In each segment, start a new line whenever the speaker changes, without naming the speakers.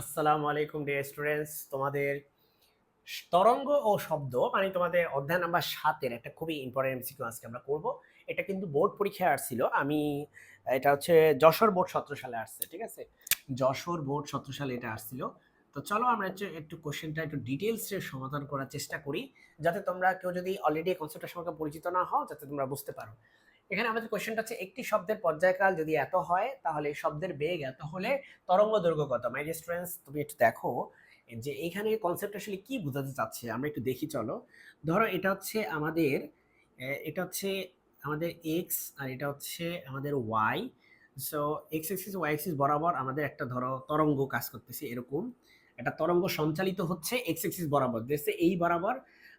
আসসালামু আলাইকুম dear students তোমাদের তরঙ্গ ও শব্দ মানে তোমাদের অধ্যায় নাম্বার সাতের একটা খুবই ইম্পর্টেন্ট এমসিকিউ আজকে আমরা করব। এটা কিন্তু বোর্ড পরীক্ষায় আসছিল। আমি, এটা হচ্ছে যশোর বোর্ড সতেরো সালে আসছে, ঠিক আছে? যশোর বোর্ড সতেরো সালে এটা আসছিল। তো চলো আমরা হচ্ছে একটু কোশ্চেনটা একটু ডিটেলসে সমাধান করার চেষ্টা করি, যাতে তোমরা কেউ যদি অলরেডি কনসেপ্টের সম্পর্কে পরিচিত না হও, যাতে তোমরা বুঝতে পারো। এখানে আমাদের কোশ্চেনটা হচ্ছে, একটি শব্দের পর্যায়কাল যদি এত হয়, তাহলে শব্দের বেগ এত হলে তরঙ্গ দৈর্ঘ্য কত? মাই স্টুডেন্টস তুমি একটু দেখো, যে এখানে কনসেপ্ট আসলে কি বোঝাতে চাচ্ছে? আমরা একটু দেখি, চলো। ধরো এটা হচ্ছে আমাদের এটা হচ্ছে আমাদের এক্স আর এটা হচ্ছে আমাদের Y so X axis Y axis বরাবর আমাদের একটা ধরো তরঙ্গ কাজ করতেছে, এরকম। একটা তরঙ্গ সঞ্চালিত হচ্ছে এক্স এক্সিস বরাবর। দেখছে এই বরাবর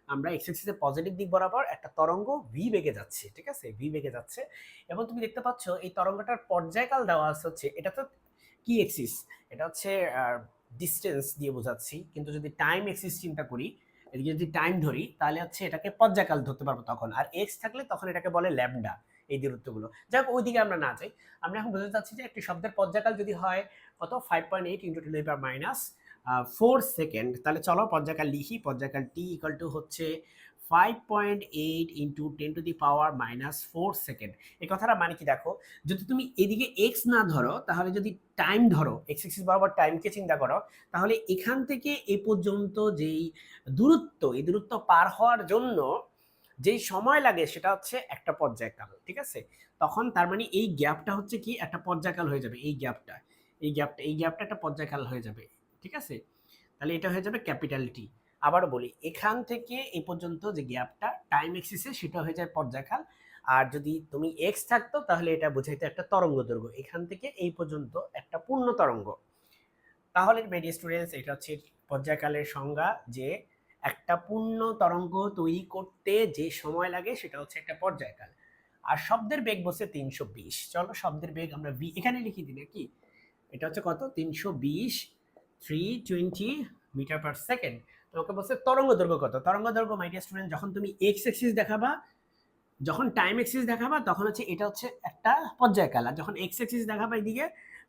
আমরা এক্স এক্সিসের পজিটিভ দিক বরাবর একটা তরঙ্গ ভি বেগে যাচ্ছে, ঠিক আছে? ভি বেগে যাচ্ছে। এবং তুমি দেখতে পাচ্ছ, এই তরঙ্গটার পর্যায়কাল দেওয়া আছে হচ্ছে এটা তো কি এক্সিস এটা হচ্ছে ডিস্টেন্স দিয়ে বোঝাচ্ছি। কিন্তু যদি টাইম এক্সিস চিন্তা করি, এদিকে যদি টাইম ধরি, তাহলে হচ্ছে এটাকে পর্যায়কাল ধরতে পারব তখন। আর এক্স থাকলে তখন এটাকে বলে ল্যামডা এই দূরত্বগুলো। যাই হোক, ওইদিকে আমরা না যাই। আমরা এখন বুঝতে চাচ্ছি যে একটি শব্দের পর্যায়কাল যদি হয়, কত? Five point eight into ten power minus four second তাহলে চলো পর্যায়কাল লিখি, পর্যায়কাল টি ইকাল টু হচ্ছে five point eight into ten to the power minus four second এই কথাটা মানে কি দেখো, যদি তুমি এদিকে এক্স না ধরো, তাহলে যদি টাইম ধরো এক্স এক্সিস বরাবর টাইমকে চিন্তা করো, তাহলে এখান থেকে এ পর্যন্ত যেই দূরত্ব, এই দূরত্ব পার হওয়ার জন্য যেই সময় লাগে সেটা হচ্ছে একটা পর্যায়কাল, ঠিক আছে? তখন তার মানে এই গ্যাপটা হচ্ছে কি, একটা পর্যায়কাল হয়ে যাবে, এই গ্যাপটা এই গ্যাপটা এই গ্যাপটা একটা পর্যায়কাল হয়ে যাবে। ঠিক আছে? তাহলে এটা হয়ে যাবে ক্যাপিটাল টি আবারও বলি, এখান থেকে এই পর্যন্ত যে গ্যাপটা, টাইম এক্সিসে সেটা হয়ে যায় পর্যায়কাল। আর যদি তুমি এক্স থাকতো, তাহলে এটা বোঝাইতো একটা তরঙ্গ দৈর্ঘ্য। এখান থেকে এই পর্যন্ত একটা পূর্ণ তরঙ্গ। তাহলে মেডি স্টুডেন্টস এটা হচ্ছে পর্যায়কালের সংজ্ঞা যে একটা পূর্ণ তরঙ্গ তৈরি করতে যে সময় লাগে, সেটা হচ্ছে একটা পর্যায়কাল। আর শব্দের বেগ বসে তিনশো বিশ। চলো শব্দের বেগ আমরা এখানে লিখে দিই নাকি? এটা হচ্ছে কত? তিনশো বিশ three twenty metre per second তোমাকে বলছে তরঙ্গ দৈর্ঘ্য কত? তরঙ্গ দৈর্ঘ্য মাই স্টুডেন্ট যখন তুমি এক্স এক্সিস দেখাবা, যখন টাইম এক্সিস দেখাবা, তখন হচ্ছে এটা হচ্ছে একটা পর্যায়কাল আর যখন এক্স এক্সিস দেখাবা এদিকে,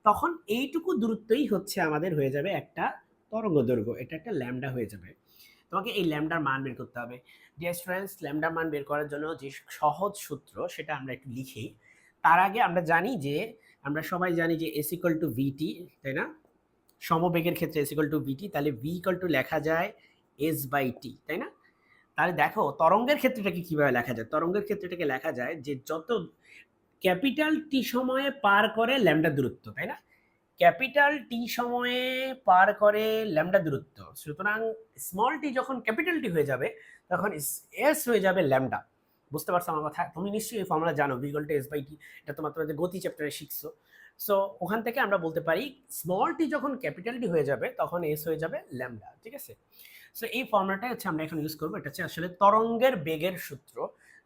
তখন এইটুকু দূরত্বই হচ্ছে আমাদের হয়ে যাবে একটা তরঙ্গ দৈর্ঘ্য। এটা একটা ল্যামডা হয়ে যাবে। তোমাকে এই ল্যামডার মান বের করতে হবে। ডিয়ার ল্যামডার মান বের করার জন্য যে সহজ সূত্র, সেটা আমরা একটু লিখি। তার আগে আমরা জানি যে, আমরা সবাই জানি যে এস ইকাল টু ভিটি তাই না? সমবেগের ক্ষেত্রে এস ইকাল টু ভিটি তাহলে ভি ইকাল টু লেখা যায় এস বাই টি তাই না? তাহলে দেখো, তরঙ্গের ক্ষেত্রটাকে কীভাবে লেখা যায়? তরঙ্গের ক্ষেত্রটাকে লেখা যায় যে যত ক্যাপিটাল টি সময়ে পার করে ল্যামডা দূরত্ব, তাই না? ক্যাপিটাল টি সময়ে পার করে ল্যামডা দূরত্ব, সুতরাং স্মল টি যখন ক্যাপিটাল টি হয়ে যাবে, তখন এস হয়ে যাবে ল্যামডা। বুঝতে পারছ আমার কথা? তুমি নিশ্চয়ই এই ফর্মুলা জানো V equal to S by T এটা তোমার তোমাদের গতি চ্যাপ্টারে শিখছো। সো ওখান থেকে আমরা বলতে পারি স্মল টি যখন ক্যাপিটাল টি হয়ে যাবে, তখন এস হয়ে যাবে ল্যামডা ঠিক আছে? সো এই ফর্মুলাটাই হচ্ছে আমরা এখন ইউজ করব। এটা হচ্ছে আসলে তরঙ্গের বেগের সূত্র,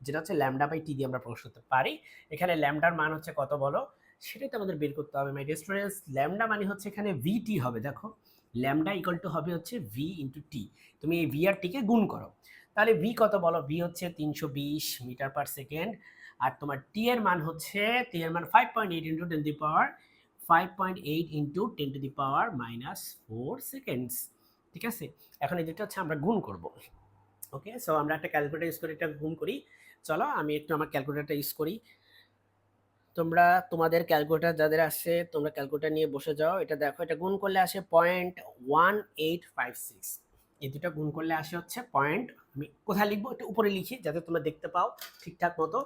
যেটা হচ্ছে ল্যামডা বাই টি দিয়ে আমরা প্রকাশ করতে পারি। এখানে ল্যামডার মান হচ্ছে কত বলো? সেটাই তো আমাদের বের করতে হবে মাই ডিয়ার স্টুডেন্টস ল্যামডা মানে হচ্ছে এখানে ভি টি হবে, দেখো। ল্যামডা ইকুয়াল টু হবে হচ্ছে ভি ইন্টু টি তুমি এই ভি আর টিকে গুণ করো। তাহলে ভি কত বলো? ভি হচ্ছে তিনশো বিশ মিটার পার সেকেন্ড আর তোমার টি এর মান হচ্ছে টি এর মান five point eight into ten the power five point eight into ten to the power minus four seconds ঠিক আছে? এখন এই দুটো হচ্ছে আমরা গুণ করব। ওকে সো আমরা একটা ক্যালকুলেটার ইউজ করে এটা গুণ করি। চলো, আমি একটু আমার ক্যালকুলেটারটা ইউজ করি। তোমরা, তোমাদের ক্যালকুলেটার যাদের আসে তোমরা ক্যালকুলেটার নিয়ে বসে যাও। এটা দেখো, এটা গুণ করলে আসে point one eight five six এই দুটো গুণ করলে আসে হচ্ছে পয়েন্ট আমি কোথায় লিখব একটু উপরে লিখি, যাতে তোমরা দেখতে পাও ঠিকঠাক মতো।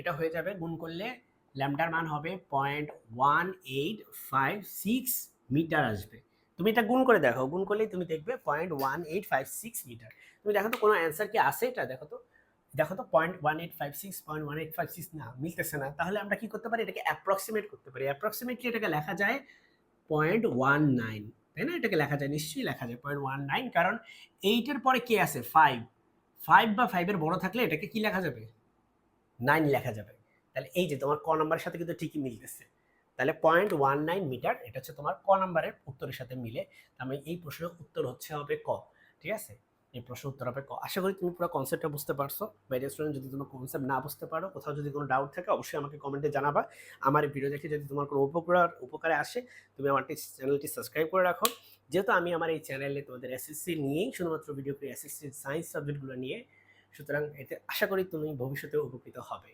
এটা হয়ে যাবে গুণ করলে ল্যামডার মান হবে point one eight five six metre আসবে। তুমি এটা গুণ করে দেখো, গুণ করলেই তুমি দেখবে point one eight five six metre. তুমি দেখো তো কোনো অ্যান্সার কি আসে এটা? দেখো তো দেখো তো point one eight five six point one eight five six না, মিলতেছে না। তাহলে আমরা কি করতে পারি? এটাকে অ্যাপ্রক্সিমেট করতে পারি। অ্যাপ্রক্সিমেটলি এটাকে লেখা যায় পয়েন্ট ওয়ান নাইন তাই না? এটাকে লেখা যায়, নিশ্চয়ই লেখা যায় পয়েন্ট ওয়ান নাইন কারণ এইটের পরে কে আছে? ফাইভ ফাইভ বা ফাইভের বড় থাকলে এটাকে কি লেখা যাবে? নাইন লেখা যাবে। তাহলে এই যে তোমার ক নাম্বারের সাথে কিন্তু ঠিকই মিলতেছে। তাহলে পয়েন্ট ওয়ান নাইন মিটার এটা হচ্ছে তোমার ক নাম্বারের উত্তরের সাথে মিলে তার এই প্রশ্নের উত্তর হচ্ছে হবে ক, ঠিক আছে? এই প্রশ্ন উত্তর হবে আশা করি তুমি পুরো কনসেপ্টটা বুঝতে পারছ। বা স্টুডেন্ট যদি তোমার কনসেপ্ট না বুঝতে পারো, কোথাও যদি কোনো ডাউট থাকে, অবশ্যই আমাকে কমেন্টে জানাবা। আমার ভিডিও দেখে যদি তোমার কোনো উপকার, উপকারে আসে, তুমি আমার চ্যানেলটি সাবস্ক্রাইব করে রাখো। যেহেতু আমি আমার এই চ্যানেলে তোমাদের এসএসসি নিয়েই শুধুমাত্র ভিডিও করি এসএসসি সায়েন্স সাবজেক্টগুলো নিয়ে, সুতরাং এতে আশা করি তুমি ভবিষ্যতে উপকৃত হবে।